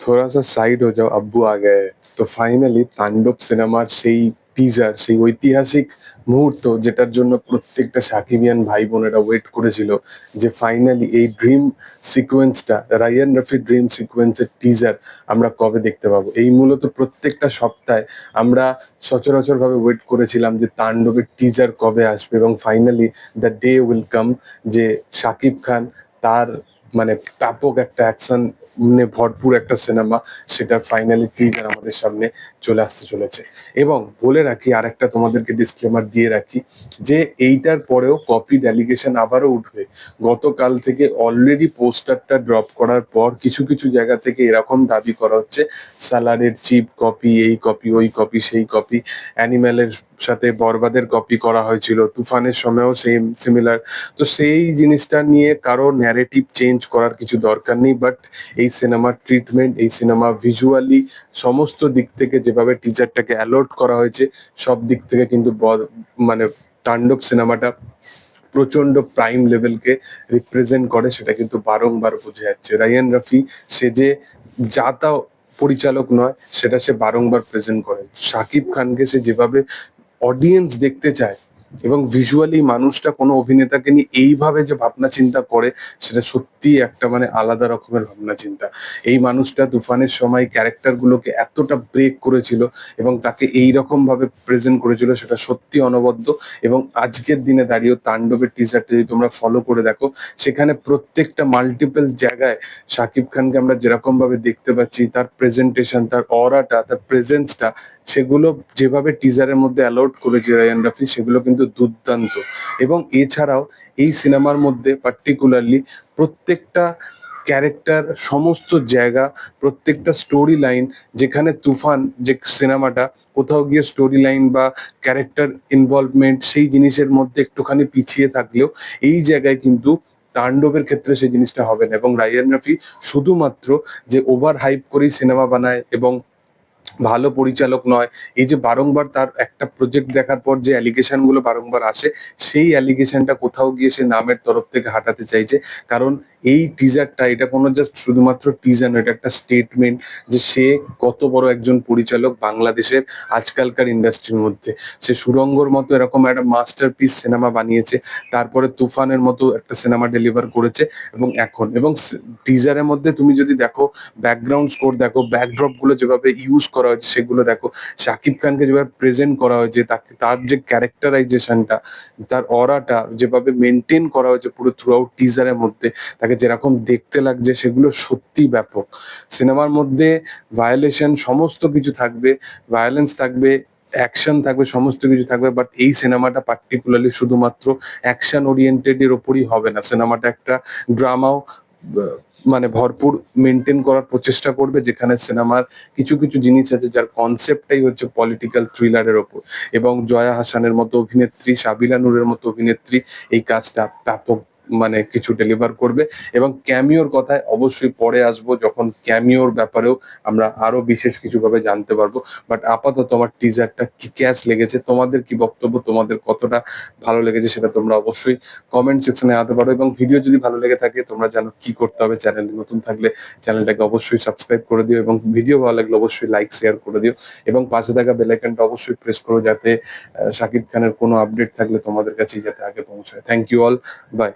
থোড়া সা সাইড হয়ে যাও আব্বু আ তো ফাইনালি তাণ্ডব সিনেমার সেই টিজার সেই ঐতিহাসিক মুহূর্ত যেটার জন্য প্রত্যেকটা সাকিবিয়ান ভাই বোনেরা ওয়েট করেছিল যে ফাইনালি এই ড্রিম সিকোয়েন্সটা রায়ান রফি ড্রিম সিকোয়েন্সের টিজার আমরা কবে দেখতে পাবো? এই মূলত প্রত্যেকটা সপ্তাহে আমরা সচরাচরভাবে ওয়েট করেছিলাম যে তাণ্ডবের টিজার কবে আসবে এবং finally the day will come যে সাকিব খান তার মানে ব্যাপক একটা অ্যাকশন মানে ভরপুর একটা সিনেমা সেটার ফাইনালি টিজার আমাদের সামনে চলে আসতে চলেছে। এবং বলে রাখি আর একটা তোমাদেরকে ডিসক্লেমার দিয়ে রাখি, যে এইটার পরেও কপি ডেলিগেশন আবারও উঠবে। গতকাল থেকে অলরেডি পোস্টারটা ড্রপ করার পর কিছু কিছু জায়গা থেকে এরকম দাবি করা হচ্ছে সালারের চিপ কপি এই কপি ওই কপি সেই কপি অ্যানিম্যালের সাথে বরবাদের কপি করা হয়েছিল, তুফানের সময়ও সেম সিমিলার তো সেই জিনিসটা নিয়ে কারও ন্যারেটিভ চেঞ্জ করার কিছু দরকার নেই বাট এই সিনেমার ট্রিটমেন্ট এই সিনেমা ভিজুয়ালি সমস্ত দিক থেকে যেভাবে টিচারটাকে অ্যালার্ট করা হয়েছে, সব দিক থেকে কিন্তু মানে তাণ্ডব সিনেমাটা প্রচণ্ড প্রাইম লেভেলকে রিপ্রেজেন্ট করে, সেটা কিন্তু বারংবার বোঝা যাচ্ছে। রায়ান রফি, সে যে যা তা পরিচালক নয়, সেটা সে বারংবার প্রেজেন্ট করে। শাকিব খানকে সে যেভাবে অডিয়েন্স দেখতে চায় এবং ভিজুয়ালি মানুষটা কোনো অভিনেতাকে নিয়ে এইভাবে যে ভাবনা চিন্তা করে, সেটা সত্যি একটা মানে আলাদা রকমের ভাবনা চিন্তা। এই মানুষটা তুফানের সময় ক্যারেক্টার গুলোকে এতটা ব্রেক করেছিল এবং তাকে এই ভাবে প্রেজেন্ট করেছিল, সেটা সত্যি অনবদ্য। এবং আজকের দিনে দাঁড়িয়েও তাণ্ডবের টিজারটা যদি তোমরা ফলো করে দেখো, সেখানে প্রত্যেকটা মাল্টিপল জায়গায় শাকিব খানকে আমরা যেরকম ভাবে দেখতে পাচ্ছি, তার প্রেজেন্টেশন তার অরাটা তার প্রেজেন্সটা সেগুলো যেভাবে টিজারের মধ্যে অ্যালাউড করেছে রায়ান রাফি, সেগুলো কিন্তু দুর্দান্ত। এবং এছাড়াও এই সিনেমার মধ্যে পার্টিকুলারলি প্রত্যেকটা ক্যারেক্টার সমস্ত জায়গা, প্রত্যেকটা স্টোরি লাইন যেখানে তুফান যে সিনেমাটা, কোথাও গিয়ে স্টোরি লাইন বা ক্যারেক্টার ইনভলভমেন্ট সেই জিনিসের মধ্যে একটুখানি পিছিয়ে থাকলেও এই জায়গায় কিন্তু তাণ্ডবের ক্ষেত্রে সেই জিনিসটা হবে না। এবং রায়ান রাফি শুধুমাত্র যে ওভার হাইপ করেই সিনেমা বানায় এবং ভালো পরিচালক নয়। এই যে বারংবার তার একটা প্রজেক্ট দেখার পর যে অ্যালিগেশনগুলো বারংবার আসে, সেই অ্যালিগেশনটা কোথাও গিয়ে সে নামের তরফ থেকে হাঁটাতে চাইছে। কারণ এই টিজারটা এটা কোনো জাস্ট শুধুমাত্র টিজার নয়, এটা একটা স্টেটমেন্ট যে সে কত বড় একজন পরিচালক বাংলাদেশের আজকালকার ইন্ডাস্ট্রির মধ্যে। সে সুরঙ্গর মতো এরকম একটা মাস্টারপিস সিনেমা বানিয়েছে, তারপরে তুফানের মতো একটা সিনেমা ডেলিভার করেছে, এবং এখন। এবং টিজারের মধ্যে তুমি যদি দেখো ব্যাকগ্রাউন্ড স্কোর দেখো ব্যাকড্রপগুলো যেভাবে ইউজ করা হয়েছে, সেগুলো দেখো। শাকিব খানকে যেভাবে প্রেজেন্ট করা হয়েছে, তাকে, তার যে ক্যারেক্টারাইজেশনটা তার অরাটা যেভাবে মেনটেন করা হয়েছে পুরো থ্রু আউট টিজারের মধ্যে, তাকে যেরকম দেখতে লাগছে, সেগুলো সত্যি ব্যাপক। সিনেমার মধ্যে ভায়োলেশন সমস্ত কিছু থাকবে ভায়োলেন্স থাকবে অ্যাকশন থাকবে, সমস্ত কিছু থাকবে বাট এই সিনেমাটা পার্টিকুলারলি শুধুমাত্র অ্যাকশন ওরিয়েন্টেড এর ওপরই হবে না। সিনেমাটা একটা ড্রামাও মানে ভরপুর মেনটেন করার প্রচেষ্টা করবে, যেখানে সিনেমার কিছু কিছু জিনিস আছে যার কনসেপ্টটাই হচ্ছে পলিটিক্যাল থ্রিলারের ওপর। এবং জয়া হাসানের মতো অভিনেত্রী, সাবিলা নুরের মতো অভিনেত্রী এই কাজটা ব্যাপক মানে কিছু ডেলিভার করবে এবং ক্যামিওর কথায় অবশ্যই পরে আসব যখন ক্যামিওর ব্যাপারেও আমরা আরও বিশেষ কিছু ভাবে জানতে পারব। বাট আপাতত আমার টিজারটা কি ক্যাচ লেগেছে, তোমাদের কি বক্তব্য, তোমাদের কতটা ভালো লেগেছে সেটা তোমরা অবশ্যই কমেন্ট সেকশনে আনতে পারো এবং ভিডিও যদি ভালো লেগে থাকে, তোমরা জানো কি করতে হবে। চ্যানেল নতুন থাকলে চ্যানেলটাকে অবশ্যই সাবস্ক্রাইব করে দিও এবং ভিডিও ভালো লাগলে অবশ্যই লাইক শেয়ার করে দিও। এবং পাশে থাকা বেল আইকনটা অবশ্যই প্রেস করো যাতে শাকিব খানের কোনো আপডেট থাকলে তোমাদের কাছেই যাতে আগে পৌঁছায়। Thank you all by